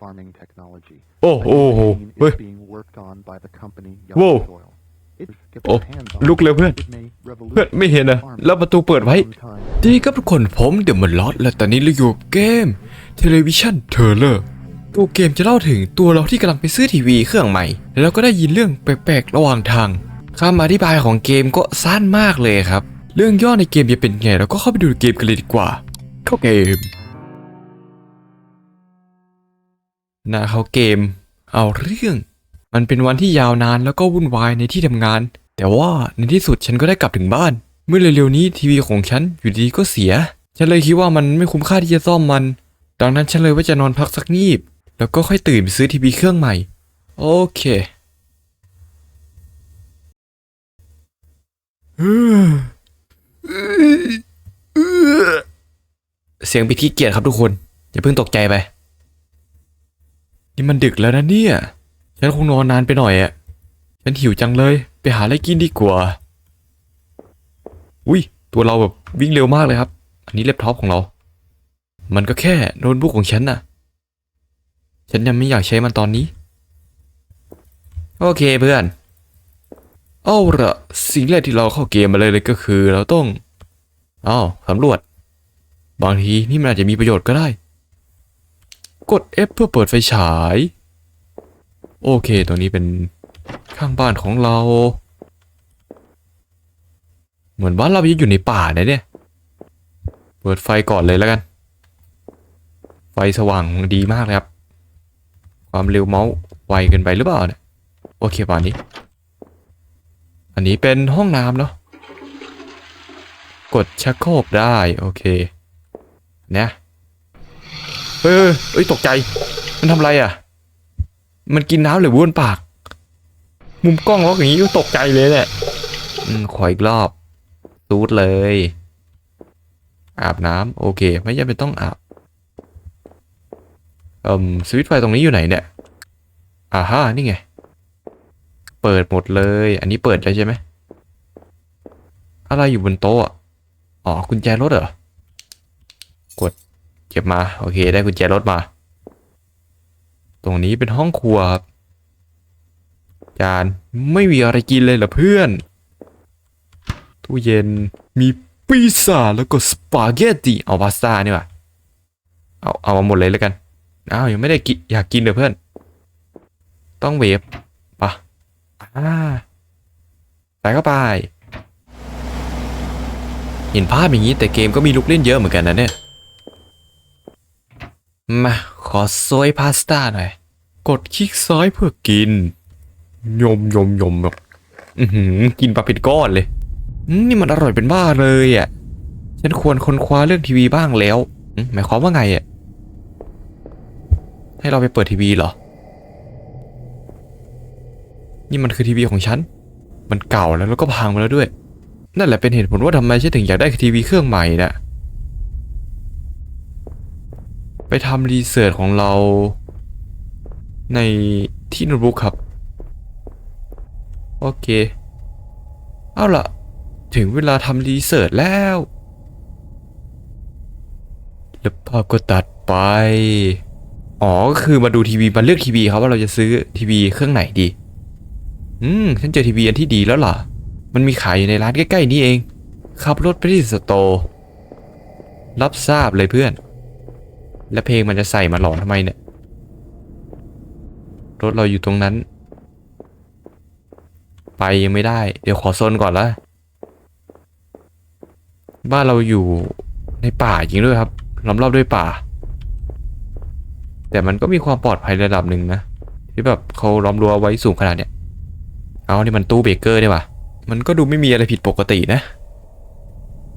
farming technology. โอ้โอ้โห Machine เฮ้ย is being worked on by the company Whoa. Yellow Soil. If get โอ้ their hands on ลุก it, เร็วเพื่อน it may เพื่อนไม่เห็นนะ revolutionize แล้วประตูเปิดไว้ farming sometime. ดีครับทุกคนผมเดอะมอนลอสและตอนนี้เราอยู่กับเกมเทเลวิชันเทเลอร์ตัวเกมจะเล่าถึงตัวเราที่กำลังไปซื้อทีวีเครื่องใหม่ แล้วก็ได้ยินเรื่องแปลกๆระหว่างทางคำอธิบายของเกมก็สั้นมากเลยครับ เรื่องย่อในเกมจะเป็นไงเราก็เข้าไปดูในเกมกันเลยดีกว่าเข้าเกม หน้าเขาเกม เอาเรื่อง มันเป็นวันที่ยาวนานแล้วก็วุ่นวายในที่ทำงาน แต่ว่าในที่สุดฉันก็ได้กลับถึงบ้าน เมื่อเร็วๆนี้ทีวีของฉันอยู่ดีก็เสีย ฉันเลยคิดว่ามันไม่คุ้มค่าที่จะซ่อมมัน ดังนั้นฉันเลยว่าจะนอนพักสักงีบ แล้วก็ค่อยตื่นไปซื้อทีวีเครื่องใหม่ โอเคเสียงปิดขี้เกียจครับทุกคน อย่าเพิ่งตกใจไป นี่มันดึกแล้วนะเนี่ย ฉันคงนอนนานไปหน่อยอะฉันหิวจังเลย ไปหาอะไรกินดีกว่า อุ้ย ตัวเราแบบวิ่งเร็วมากเลยครับ อันนี้เล็บท็อปของเรา มันก็แค่โน้ตบุ๊กของฉันน่ะ ฉันยังไม่อยากใช้มันตอนนี้ โอเคเพื่อน เอาละสิ่งแรกที่เราเข้าเกมมาเลยเลยก็คือ เราต้องอ้าวสำรวจ บางทีนี่มันอาจจะมีประโยชน์ก็ได้ กด F เพื่อเปิดไฟฉาย โอเค ตรงนี้เป็นข้างบ้านของเรา เหมือนบ้านเราอยู่ในป่านะเนี่ย เปิดไฟก่อนเลยแล้วกัน ไฟสว่างดีมากเลยครับ ความเร็วเมาส์ไวเกินไปหรือเปล่าเนี่ย โอเคป่านนี้ อันนี้เป็นห้องน้ำเนาะ กดชักโครกได้ โอเค เนี่ย เฮ้ยเฮ้ยตกใจ มันทำอะไรอะ มันกินน้ำหรือบ้วนปาก มุมกล้องล็อกอย่างนี้ก็ตกใจเลยเนี่ยขออีกรอบซูดเลย อาบน้ำโอเค ไม่จำเป็นต้องอาบเอ่มสวิตไฟตรงนี้อยู่ไหนเนี่ยอ่าฮะนี่ไง เปิดหมดเลย อันนี้เปิดแล้วใช่ไหมอะไรอยู่บนโต๊ะอะอ๋อกุญแจรถเหรอกด เก็บมา โอเค ได้กุญแจรถมา ตรงนี้เป็นห้องครัวครับ จานไม่มีอะไรกินเลยเหรอเพื่อน ตู้เย็นมีพิซซ่าแล้วก็สปาเกตตีเอาพาสต้านี่ว่ะเอาเอามาหมดเลยแล้วกันอ้าวยังไม่ได้กินอยากกินเลยเพื่อน ต้องเวฟปะอ่าใส่เข้าไป เห็นภาพอย่างนี้แต่เกมก็มีลูกเล่นเยอะเหมือนกันนะเนี่ย มาขอโซยพาสต้าหน่อย กดคลิกซ้ายเพื่อกิน ยมยมยมแบบอือหือกินปลาเป็นก้อนเลยอืมนี่มันอร่อยเป็นบ้าเลยอะ ฉันควรค้นคว้าเรื่องทีวีบ้างแล้วอืมหมายความว่าไงอะ ให้เราไปเปิดทีวีเหรอ นี่มันคือทีวีของฉัน มันเก่าแล้วแล้วก็พังไปแล้วด้วย นั่นแหละเป็นเหตุผลว่าทำไมฉันถึงอยากได้ทีวีเครื่องใหม่นะ ไปทำรีเสิร์ชของเรา ในที่โน้ตบุ๊กครับ โอเค เอาล่ะ ถึงเวลาทำรีเสิร์ชแล้วแล้วภาพก็ตัดไป อ๋อ ก็คือมาดูทีวีมาเลือกทีวีครับว่าเราจะซื้อทีวีเครื่องไหนดี อืม ฉันเจอทีวีอันที่ดีแล้วล่ะ มันมีขายอยู่ในร้านใกล้ๆนี่เอง ขับรถไปที่สโตร์รับทราบเลยเพื่อน แล้วเพลงมันจะใส่มาหลอนทำไมเนี่ย รถเราอยู่ตรงนั้น ไปยังไม่ได้ เดี๋ยวขอโซนก่อนละบ้านเราอยู่ในป่าจริงด้วยครับล้อมรอบด้วยป่า แต่มันก็มีความปลอดภัยระดับหนึ่งนะ ที่แบบเขาล้อมรั้วไว้สูงขนาดเนี้ยเอานี่มันตู้เบเกอร์นี่ว่ะมันก็ดูไม่มีอะไรผิดปกตินะ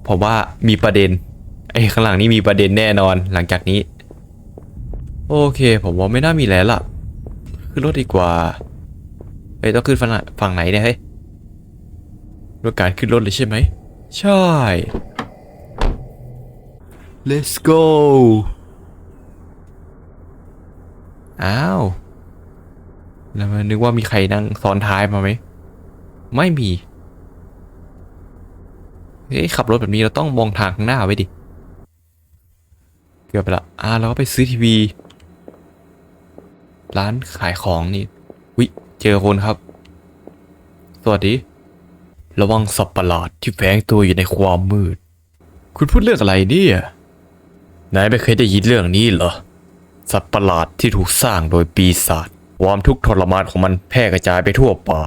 ผมว่ามีประเด็นไอ้ข้างหลังนี่มีประเด็นแน่นอนหลังจากนี้ โอเค ผมว่าไม่น่ามีแล้วล่ะ ขึ้นรถดีกว่า เฮ้ย ต้องขึ้นฝั่งฝั่งไหนเนี่ยเฮ้ยด้วยการขึ้นรถเลยใช่ไหม ใช่ let's go อ้าว แล้วมันนึกว่ามีใครนั่งซ้อนท้ายมาไหม ไม่มี เฮ้ย ขับรถแบบนี้เราต้องมองทางข้างหน้าไว้ดิ เกือบไปละ อ่าเราก็ไปซื้อทีวี ร้านขายของนี่วิเจอคนครับ สวัสดี ระวังสับประหลาดที่แฝงตัวอยู่ในความมืด คุณพูดเรื่องอะไรเนี่ยนายไม่เคยได้ยินเรื่องนี้เหรอ สัตว์ประหลาดที่ถูกสร้างโดยปีศาจความทุกข์ทรมานของมันแพร่กระจายไปทั่วป่า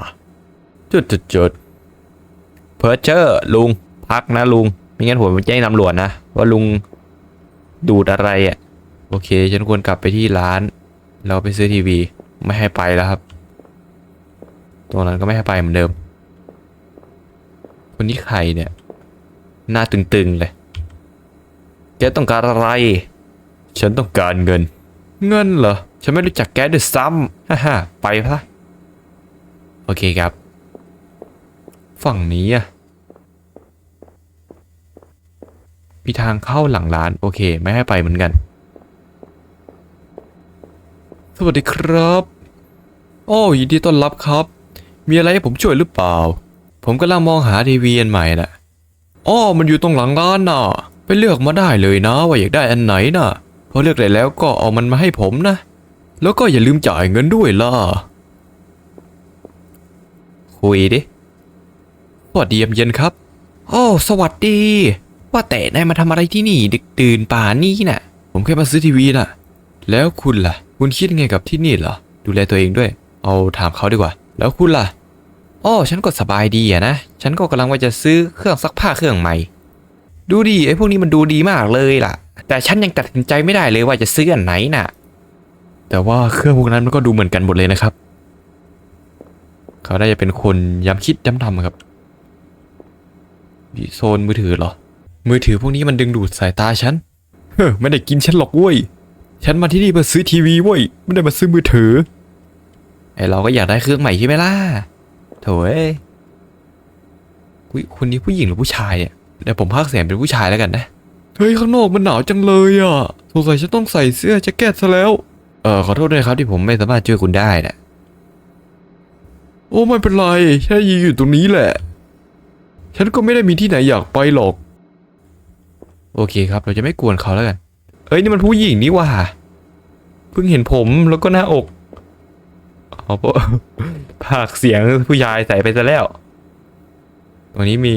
จุดจุดจุดเพอร์เจอร์ลุง พักนะลุง ไม่งั้นผมจะแจ้งตำรวจนะ ว่าลุงดูดอะไรอะ่ะ โอเค ฉันควรกลับไปที่ร้าน เราไปซื้อทีวีไม่ให้ไปแล้วครับ ตรงนั้นก็ไม่ให้ไปเหมือนเดิม คนนี้ใครเนี่ย หน้าตึงๆเลยแกต้องการอะไร ฉันต้องการเงิน เงินเหรอ ฉันไม่รู้จักแกด้วยซ้ำฮ่าฮ่าไปพะโอเคครับ ฝั่งนี้อะมีทางเข้าหลังร้าน โอเค ไม่ให้ไปเหมือนกัน สวัสดีครับ โอ้ยินดีต้อนรับครับ มีอะไรให้ผมช่วยหรือเปล่า ผมกำลังมองหาทีวีอันใหม่น่ะอ้อมันอยู่ตรงหลังร้านน่ะ ไปเลือกมาได้เลยนะ ว่าอยากได้อันไหนน่ะ พอเลือกได้แล้วก็เอามันมาให้ผมนะ แล้วก็อย่าลืมจ่ายเงินด้วยล่ะ คุยดิสวัสดียามเย็นครับ โอ้สวัสดี ว่าแต่นายมาทำอะไรที่นี่ดึกตื่นป่านนี้น่ะ ผมแค่มาซื้อทีวีน่ะ แล้วคุณล่ะ คุณคิดไงกับที่นี่เหรอ ดูแลตัวเองด้วย เอาถามเขาดีกว่า แล้วคุณล่ะอ๋อฉันก็สบายดีอะนะ ฉันก็กำลังว่าจะซื้อเครื่องซักผ้าเครื่องใหม่ ดูดีไอ้พวกนี้มันดูดีมากเลยล่ะ แต่ฉันยังตัดสินใจไม่ได้เลยว่าจะซื้ออันไหนน่ะ แต่ว่าเครื่องพวกนั้นมันก็ดูเหมือนกันหมดเลยนะครับ เขาได้จะเป็นคนย้ำคิดย้ำทำครับโซนมือถือเหรอ มือถือพวกนี้มันดึงดูดสายตาฉัน เฮ้อไม่ได้กินฉันหรอกเว้ย ฉันมาที่นี่มาซื้อทีวีเว้ยไม่ได้มาซื้อมือถือไอเราก็อยากได้เครื่องใหม่ใช่ไหมล่ะโถ่เอ้ยอุ๊ยคนนี้ผู้หญิงหรือผู้ชายเนี่ยเดี๋ยวผมพากย์เสียงเป็นผู้ชายแล้วกันนะเฮ้ยข้างนอกมันหนาวจังเลยอะสงสัยฉันต้องใส่เสื้อแจ็คเก็ตซะแล้วเออขอโทษด้วยครับที่ผมไม่สามารถช่วยคุณได้นะโอ้ไม่เป็นไรแค่ยืนอยู่ตรงนี้แหละ ฉันก็ไม่ได้มีที่ไหนอยากไปหรอก โอเคครับ เราจะไม่กวนเขาแล้วกัน เอ้ยนี่มันผู้หญิงนี่ว่าเพิ่งเห็นผมแล้วก็หน้าอกเอาปะภาคเสียงผู้ชายใส่ไปซะแล้วตรงนี้มี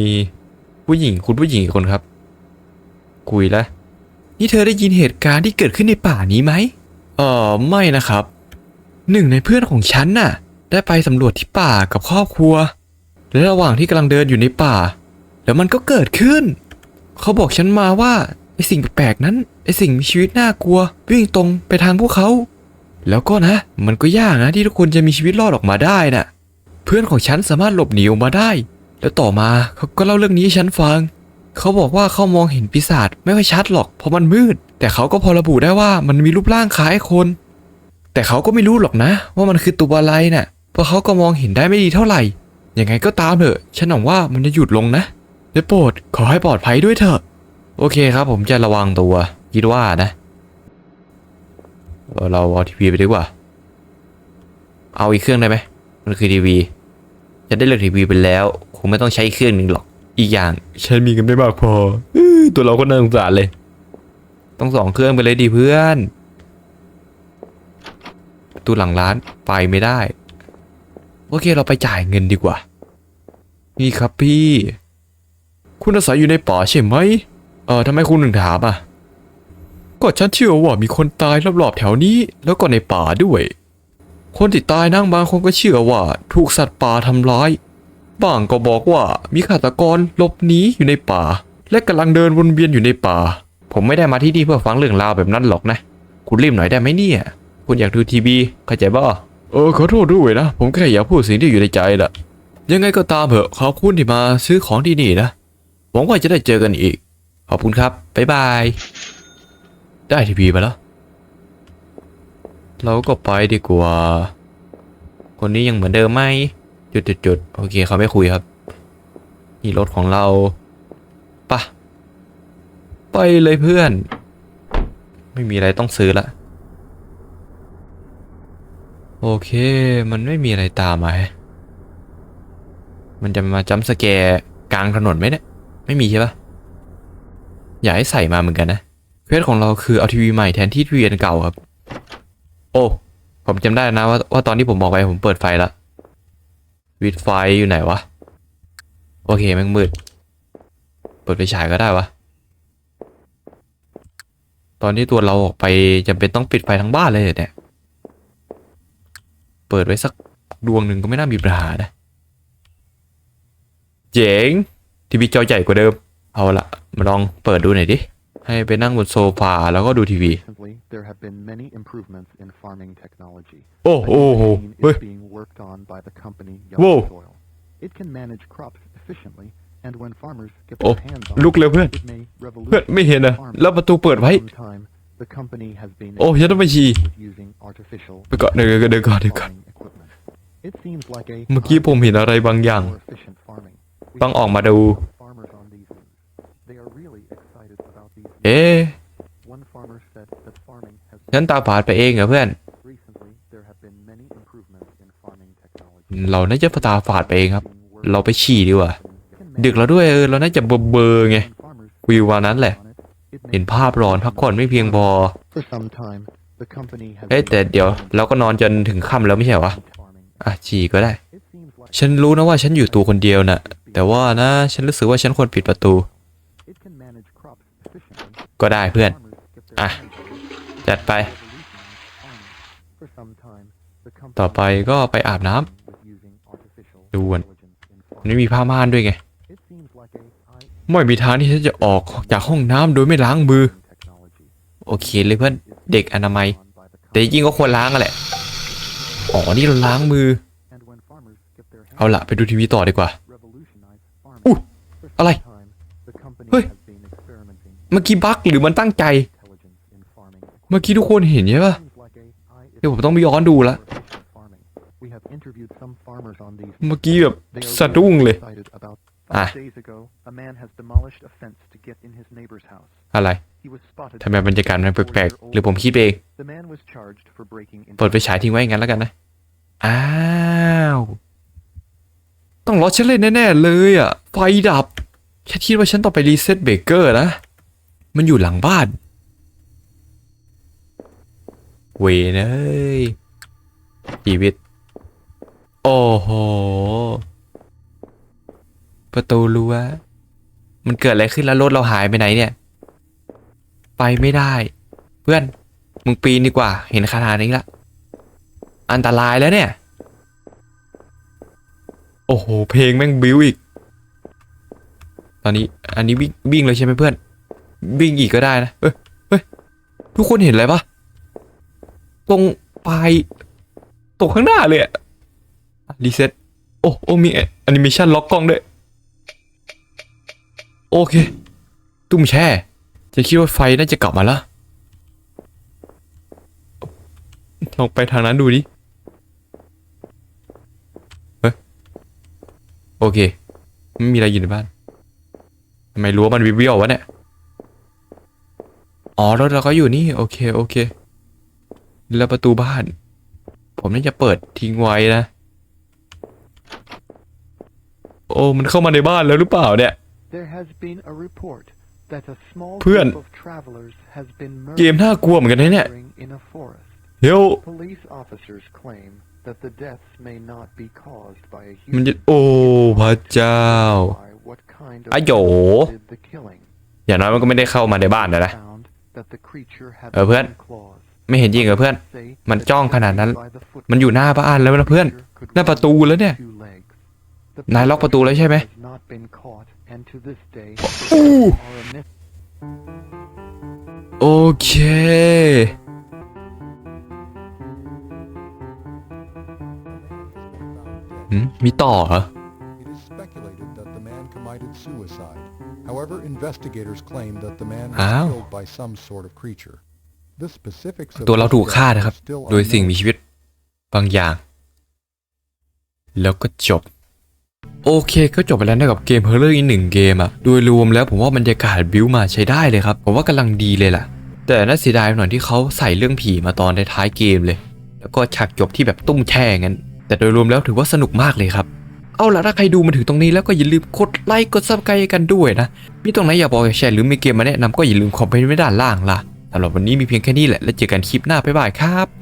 ผู้หญิงคุณผู้หญิงคนครับ คุยแล้วนี่เธอได้ยินเหตุการณ์ที่เกิดขึ้นในป่านี้ไหมเออไม่นะครับ หนึ่งในเพื่อนของฉันน่ะ ได้ไปสำรวจที่ป่ากับครอบครัว และระหว่างที่กำลังเดินอยู่ในป่า แล้วมันก็เกิดขึ้น เขาบอกฉันมาว่าไอสิ่งแปลกๆนั้น สิ่งมีชีวิตน่ากลัว วิ่งตรงไปทางพวกเขา แล้วก็นะ มันก็ยากนะที่ทุกคนจะมีชีวิตรอดออกมาได้น่ะ เพื่อนของฉันสามารถหลบหนีออกมาได้ แล้วต่อมาเขาก็เล่าเรื่องนี้ให้ฉันฟัง เขาบอกว่าเขามองเห็นปีศาจไม่ค่อยชัดหรอกเพราะมันมืด แต่เขาก็พอระบุได้ว่ามันมีรูปร่างคล้ายคน แต่เขาก็ไม่รู้หรอกนะ ว่ามันคือตัวอะไรน่ะ เพราะเขาก็มองเห็นได้ไม่ดีเท่าไหร่ยังไงก็ตามเถอะ ฉันหวังว่ามันจะหยุดลงนะได้โปรดขอให้ปลอดภัยด้วยเถอะ โอเคครับผมจะระวังตัว คิดว่านะเออเราเอาทีวีไปดีกว่า เอาอีกเครื่องได้ไหมมันคือทีวีจะได้เลือกทีวีไปแล้วคงไม่ต้องใช้อีกเครื่องหนึ่งหรอก อีกอย่างฉันมีกันไม่มากพออื้อตัวเราก็น่าสงสารเลย ต้องสองเครื่องไปเลยดีเพื่อนประตูหลังร้านไปไม่ได้ โอเคเราไปจ่ายเงินดีกว่า นี่ครับพี่ คุณอาศัยอยู่ในป่าใช่ไหมเออทำไมคุณถึงถามอะ ก็ฉันเชื่อว่ามีคนตายรอบๆแถวนี้ แล้วก็ในป่าด้วย คนที่ตายนั่งบางคนก็เชื่อว่าถูกสัตว์ป่าทำร้าย บางก็บอกว่ามีฆาตกรหลบหนีอยู่ในป่า และกำลังเดินวนเวียนอยู่ในป่า ผมไม่ได้มาที่นี่เพื่อฟังเรื่องราวแบบนั้นหรอกนะ คุณรีบหน่อยได้ไหมเนี่ย คุณอยากดูทีวีเข้าใจป่ะเออขอโทษด้วยนะ ผมแค่อยากพูดสิ่งที่อยู่ในใจแหละยังไงก็ตามเถอะขอบคุณที่มาซื้อของที่นี่นะหวังว่าจะได้เจอกันอีก ขอบคุณครับบ๊ายบาย ได้ทีวีมาแล้ว เราก็ไปดีกว่า คนนี้ยังเหมือนเดิมไหมจุดจุดจุดโอเคเขาไม่คุยครับ นี่รถของเราปะไปเลยเพื่อน ไม่มีอะไรต้องซื้อละ โอเค มันไม่มีอะไรตามมามันจะมาจัมสแกร์กลางถนนไหมเนี่ย ไม่มีใช่ปะอยากให้ใส่มาเหมือนกันนะ เควสของเราคือเอาทีวีใหม่แทนที่ทีวีอันเก่าครับ โอ้ ผมจำได้นะว่าว่าตอนที่ผมบอกไปผมเปิดไฟแล้ววิดไฟอยู่ไหนวะ โอเคแม่งมืด เปิดไฟฉายก็ได้วะ ตอนที่ตัวเราออกไปจำเป็นต้องปิดไฟทั้งบ้านเลยเหรอเนี่ย เปิดไว้สักดวงหนึ่งก็ไม่น่ามีปัญหานะ เจ๋งทีวีจอใหญ่กว่าเดิม เอาละมาลองเปิดดูหน่อยดิ ให้ไปนั่งบนโซฟาแล้วก็ดูทีวี Recently, there have been many improvements in farming technology. โอ้ A โอ้ new โห machine เฮ้ย is being worked on by the company Whoa. Yellow Soil. It can manage crops efficiently, and when farmers get โอ้ their hands on ลุกเลยเพื่อน it, it may เพื่อน revolutionize ไม่เห็นนะ farming. แล้วประตูเปิดไว้ For some time, the company has been โอ้ฉันต้องไปฉี่ with using artificial ไปก่อนเดี๋ยวเดี๋ยวก่อนเดี๋ยวก่อน farming equipment. It seems like a เมื่อกี้ผมเห็นอะไรบางอย่าง more efficient farming. We ต้องออกมาดู อ๊ะ One farmer said that farming has ฉันตาฝาดไปเองเหรอเพื่อน recently there have been many improvements in farming technology. เราน่าจะตาฝาดไปเองครับ Being worked เราไปฉี่ดีกว่า can ดึกแล้วด้วยเออเราน่าจะเบอร์เบอร์ไง when farmers วิววันนั้นแหละ on it, it may เห็นภาพร้อนพักผ่อนไม่เพียงพอ For some time, the company has เอ้ย been แต่เดี๋ยวเราก็นอนจนถึงค่ำแล้วไม่ใช่เหรอวะ farming. อะฉี่ก็ได้ It seems like ฉันรู้นะว่าฉันอยู่ตัวคนเดียวน่ะ แต่ว่านะ ฉันรู้สึกว่าฉันควรปิดประตู ก็ได้เพื่อน อะ จัดไป ต่อไปก็ไปอาบน้ำดูนนี่มีผ้าม่านด้วยไง ไม่มีทางที่ฉันจะออกจากห้องน้ำโดยไม่ล้างมือ โอเคเลยเพื่อน เด็กอนามัย แต่ยิ่งก็ควรล้างแหละ อ๋อ นี่เราล้างมือ เอาละไปดูทีวีต่อดีกว่า อุ้ยอะไร เฮ้ย เมื่อกี้บั๊กหรือมันตั้งใจ เมื่อกี้ทุกคนเห็นใช่ปะเดี๋ยวผมต้องไปย้อนดูละเมื่อกี้แบบสะดุ้งเลยอะอะไรทำไมบรรยากาศมันแปลกๆหรือผมคิดเองเปิดไปฉายทิ้งไว้งั้นแล้วกันนะ อ้าว ต้องล็อตฉันเลยแน่ ๆ เลยอะ ไฟดับแค่คิดว่าฉันต้องไปรีเซ็ตเบเกอร์นะ มันอยู่หลังบ้าน เวนเอ้ยชีวิต โอ้โห ประตูรั้ว มันเกิดอะไรขึ้นแล้วรถเราหายไปไหนเนี่ย ไปไม่ได้ เพื่อน มึงปีนดีกว่า เห็นขนาดนี้ละ อันตรายแล้วเนี่ย โอ้โห เพลงแม่งบิ้วอีก ตอนนี้ อันนี้วิ่งวิ่งเลยใช่ไหมเพื่อน วิ่งอีกก็ได้นะเอ้ยเฮ้ยทุกคนเห็นอะไรปะตรงปลายตรงข้างหน้าเลยอะรีเซ็ตโอ้โอ้มีแอนิเมชันล็อกกล้องด้วย โอเค ตุ้มแช่ จะคิดว่าไฟน่าจะกลับมาล้วลองไปทางนั้นดูดิ เฮ้ย โอเค ไม่มีอะไรอยู่ในบ้าน ทำไมรั้วมันวิบวิววะเนี่ย อ๋อรถเราก็อยู่นี่ โอเคโอเค แล้วประตูบ้าน ผมน่าจะเปิดทิ้งไว้นะ โอ้มันเข้ามาในบ้านแล้วหรือเปล่าเนี่ย There has been a report that a small เพื่อน group of travelers has been เกม murdered น่ากลัวเหมือนกันนะเนี่ย wandering in a forest. เฮ้ย Police officers claim that the deaths may not be caused by a มัน human. จะโอ้พระเจ้า Why, what kind of อะโหย did the killing? อย่างน้อยมันก็ไม่ได้เข้ามาในบ้านนะนะ เออเพื่อน long claws. ไม่เห็นจริงเหรอเพื่อน Say มัน that จ้องขนาดนั้น by the foot มันอยู่หน้าบ้านแล้วนะเพื่อน creature could หน้าประตูแล้วเนี่ย two legs. The นายล็อกประตูแล้วใช่ไหม has not been caught, and to this day, อู้ are a myth. โอเคหืมมีต่อเหรอ It is speculated that the man committed suicide. However, investigators claim that the man was Ow. killed by some sort of creature. The specifics of ตัวเรา this ถูก death ฆ่า are นะครับ still โดยสิ่ง unknown. มีชีวิตบางอย่าง แล้วก็จบ โอเคก็จบไปแล้วนะกับเกมเฮอร์เรอร์อีกหนึ่งเกมอะโดยรวมแล้วผมว่าบรรยากาศบิวมาใช้ได้เลยครับ ผมว่ากำลังดีเลยล่ะ แต่น่าเสียดายหน่อยที่เขาใส่เรื่องผีมาตอนท้ายๆเกมเลย แล้วก็ฉากจบที่แบบตุ้มแช่งั้น แต่โดยรวมแล้วถือว่าสนุกมากเลยครับ เอาล่ะถ้าใครดูมาถึงตรงนี้แล้วก็อย่าลืมกดไลค์กดซับสไครต์กันด้วยนะ มีตรงไหนอยากบอกอยากแชร์หรือมีเกมมาแนะนำก็อย่าลืมคอมเมนต์ไว้ด้านล่างล่ะสำหรับวันนี้มีเพียงแค่นี้แหละแล้วเจอกันคลิปหน้าบ๊ายบายครับ